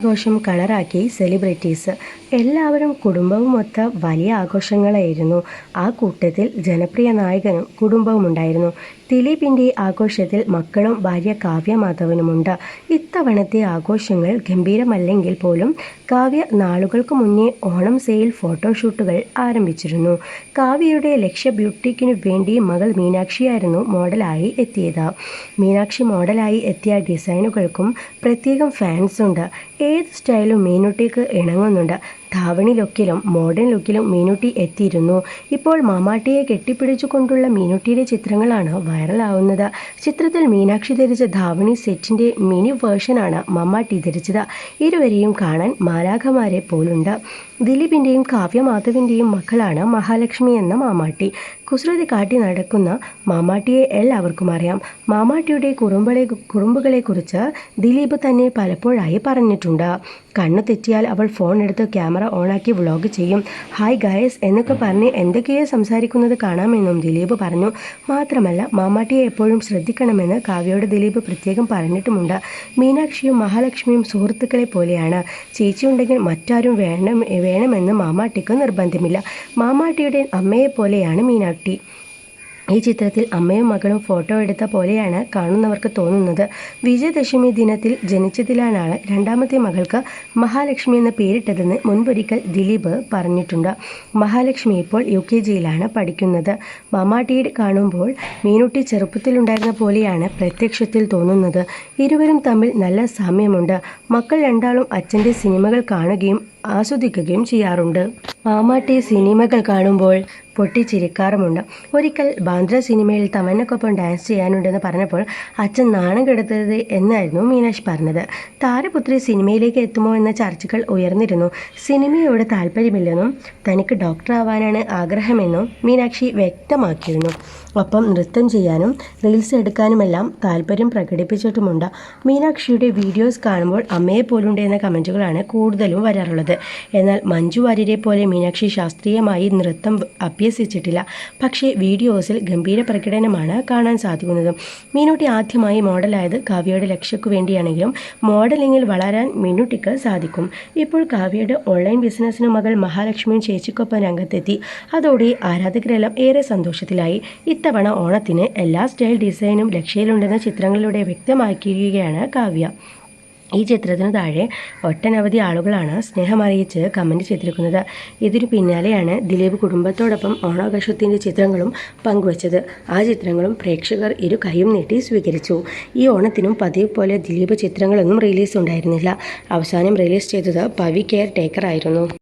ആഘോഷം കളറാക്കി സെലിബ്രിറ്റീസ് എല്ലാവരും കുടുംബവുമൊത്ത് വലിയ ആഘോഷങ്ങളായിരുന്നു. ആ കൂട്ടത്തിൽ ജനപ്രിയ നായകനും കുടുംബവും ഉണ്ടായിരുന്നു. ദിലീപിന്റെ ആഘോഷത്തിൽ മക്കളും ഭാര്യ കാവ്യ മാധവനുമുണ്ട്. ഇത്തവണത്തെ ആഘോഷങ്ങൾ ഗംഭീരമല്ലെങ്കിൽ പോലും കാവ്യ നാളുകൾക്ക് മുന്നേ ഓണം സെയിൽ ഫോട്ടോഷൂട്ടുകൾ ആരംഭിച്ചിരുന്നു. കാവ്യയുടെ ലക്ഷ്യ ബ്യൂട്ടിക്കിനു വേണ്ടി മകൾ മീനാക്ഷിയായിരുന്നു മോഡലായി എത്തിയത്. മീനാക്ഷി മോഡലായി എത്തിയ ഡിസൈനുകൾക്കും പ്രത്യേകം ഫാൻസ് ഉണ്ട്. ഏത് സ്റ്റൈലും മീനുട്ടിക്ക് ഇണങ്ങുന്നുണ്ട്. ധാവണി ലുക്കിലും മോഡേൺ ലുക്കിലും മീനുട്ടി എത്തിയിരുന്നു. ഇപ്പോൾ മാമാട്ടിയെ കെട്ടിപ്പിടിച്ചുകൊണ്ടുള്ള മീനുട്ടിയുടെ ചിത്രങ്ങളാണ് വൈറലാവുന്നത്. ചിത്രത്തിൽ മീനാക്ഷി ധരിച്ച ധാവണി സെറ്റിന്റെ മിനി വേർഷനാണ് മമ്മാട്ടി ധരിച്ചത്. ഇരുവരെയും കാണാൻ മാലാഖമാരെ പോലുണ്ട്. ദിലീപിന്റെയും കാവ്യ മാധവിന്റെയും മക്കളാണ് മഹാലക്ഷ്മി എന്ന മാമാട്ടി. കുസൃതി കാട്ടി നടക്കുന്ന മാമാട്ടിയെ എല്ലാവർക്കും അറിയാം. മാമാട്ടിയുടെ കുറുമ്പളെ കുറുമ്പുകളെക്കുറിച്ച് ദിലീപ് തന്നെ പലപ്പോഴായി പറഞ്ഞിട്ടുണ്ട്. കണ്ണു തെറ്റിയാൽ അവൾ ഫോൺ എടുത്ത് ക്യാമറ ഓണാക്കി വ്ളോഗ് ചെയ്യും. ഹായ് ഗായസ് എന്നൊക്കെ പറഞ്ഞ് എന്തൊക്കെയോ സംസാരിക്കുന്നത് കാണാമെന്നും ദിലീപ് പറഞ്ഞു. മാത്രമല്ല മാമാട്ടിയെ എപ്പോഴും ശ്രദ്ധിക്കണമെന്ന് കാവ്യയോട് ദിലീപ് പ്രത്യേകം പറഞ്ഞിട്ടുമുണ്ട്. മീനാക്ഷിയും മഹാലക്ഷ്മിയും സുഹൃത്തുക്കളെ പോലെയാണ്. ചേച്ചിയുണ്ടെങ്കിൽ മറ്റാരും വേണം വേണമെന്ന് മാമാട്ടിക്ക് നിർബന്ധമില്ല. മാമാട്ടിയുടെ അമ്മയെ പോലെയാണ് മീനാട്ടി ഈ ചിത്രത്തിൽ അമ്മയും മകളും ഫോട്ടോ എടുത്ത പോലെയാണ് കാണുന്നവർക്ക് തോന്നുന്നത്. വിജയദശമി ദിനത്തിൽ ജനിച്ചതിലാണ് രണ്ടാമത്തെ മകൾക്ക് മഹാലക്ഷ്മി എന്ന പേരിട്ടതെന്ന് മുൻപൊരിക്കൽ ദിലീപ് പറഞ്ഞിട്ടുണ്ട്. മഹാലക്ഷ്മി ഇപ്പോൾ യു കെ ജിയിലാണ് പഠിക്കുന്നത്. മമാട്ടിയെ കാണുമ്പോൾ മീനുട്ടി ചെറുപ്പത്തിലുണ്ടായിരുന്ന പോലെയാണ് പ്രത്യക്ഷത്തിൽ തോന്നുന്നത്. ഇരുവരും തമ്മിൽ നല്ല സാമ്യമുണ്ട്. മക്കൾ രണ്ടാളും അച്ഛന്റെ സിനിമകൾ കാണുകയും ആസ്വദിക്കുകയും ചെയ്യാറുണ്ട്. മാമാട്ടി സിനിമകൾ കാണുമ്പോൾ പൊട്ടിച്ചിരിക്കാറുമുണ്ട്. ഒരിക്കൽ ബാന്ദ്ര സിനിമയിൽ തമന്നക്കൊപ്പം ഡാൻസ് ചെയ്യാനുണ്ടെന്ന് പറഞ്ഞപ്പോൾ അച്ഛൻ നാണം കെടുത്തത് എന്നായിരുന്നു മീനാഷ് പറഞ്ഞത്. താരപുത്രി സിനിമയിലേക്ക് എത്തുമോ എന്ന ചർച്ചകൾ ഉയർന്നിരുന്നു. സിനിമയോട് താല്പര്യമില്ലെന്നും തനിക്ക് ഡോക്ടർ ആവാനാണ് ആഗ്രഹമെന്നും മീനാക്ഷി വ്യക്തമാക്കിയിരുന്നു. ഒപ്പം നൃത്തം ചെയ്യാനും റീൽസ് എടുക്കാനുമെല്ലാം താല്പര്യം പ്രകടിപ്പിച്ചിട്ടുമുണ്ട്. മീനാക്ഷിയുടെ വീഡിയോസ് കാണുമ്പോൾ അമ്മയെ പോലുണ്ട് എന്ന കമന്റുകളാണ് കൂടുതലും വരാറുള്ളത്. എന്നാൽ മഞ്ജു വാര്യരെ പോലെ മീനാക്ഷി ശാസ്ത്രീയമായി നൃത്തം അഭ്യസിച്ചിട്ടില്ല. പക്ഷേ വീഡിയോസിൽ ഗംഭീര പ്രകടനമാണ് കാണാൻ സാധിക്കുന്നത്. മീനുട്ടി ആദ്യമായി മോഡലായത് കാവ്യയുടെ ലക്ഷ്യക്കു വേണ്ടിയാണെങ്കിലും മോഡലിങ്ങിൽ വളരാൻ മീനുട്ടിക്ക് സാധിക്കും. ഇപ്പോൾ കാവ്യയുടെ ഓൺലൈൻ ബിസിനസ്സിന് മകൾ മഹാലക്ഷ്മിയും ചേച്ചിക്കൊപ്പം രംഗത്തെത്തി. അതോടെ ആരാധകരെല്ലാം ഏറെ സന്തോഷത്തിലായി. ഇത്തവണ ഓണത്തിന് എല്ലാ സ്റ്റൈൽ ഡിസൈനും ലക്ഷ്യയിലുണ്ടെന്ന ചിത്രങ്ങളിലൂടെ വ്യക്തമാക്കിയിരിക്കുകയാണ് കാവ്യ. ഈ ചിത്രത്തിന് താഴെ ഒട്ടനവധി ആളുകളാണ് സ്നേഹമറിയിച്ച് കമന്റ് ചെയ്തിരിക്കുന്നത്. ഇതിനു പിന്നാലെയാണ് ദിലീപ് കുടുംബത്തോടൊപ്പം ഓണാഘോഷത്തിന്റെ ചിത്രങ്ങളും പങ്കുവച്ചത്. ആ ചിത്രങ്ങളും പ്രേക്ഷകർ ഇരു കൈയും നീട്ടി സ്വീകരിച്ചു. ഈ ഓണത്തിനും പതിവ് പോലെ ദിലീപ് ചിത്രങ്ങളൊന്നും റിലീസ് ഉണ്ടായിരുന്നില്ല അവസാനം റിലീസ് ചെയ്തത് പവി കെയർ ടേക്കർ ആയിരുന്നു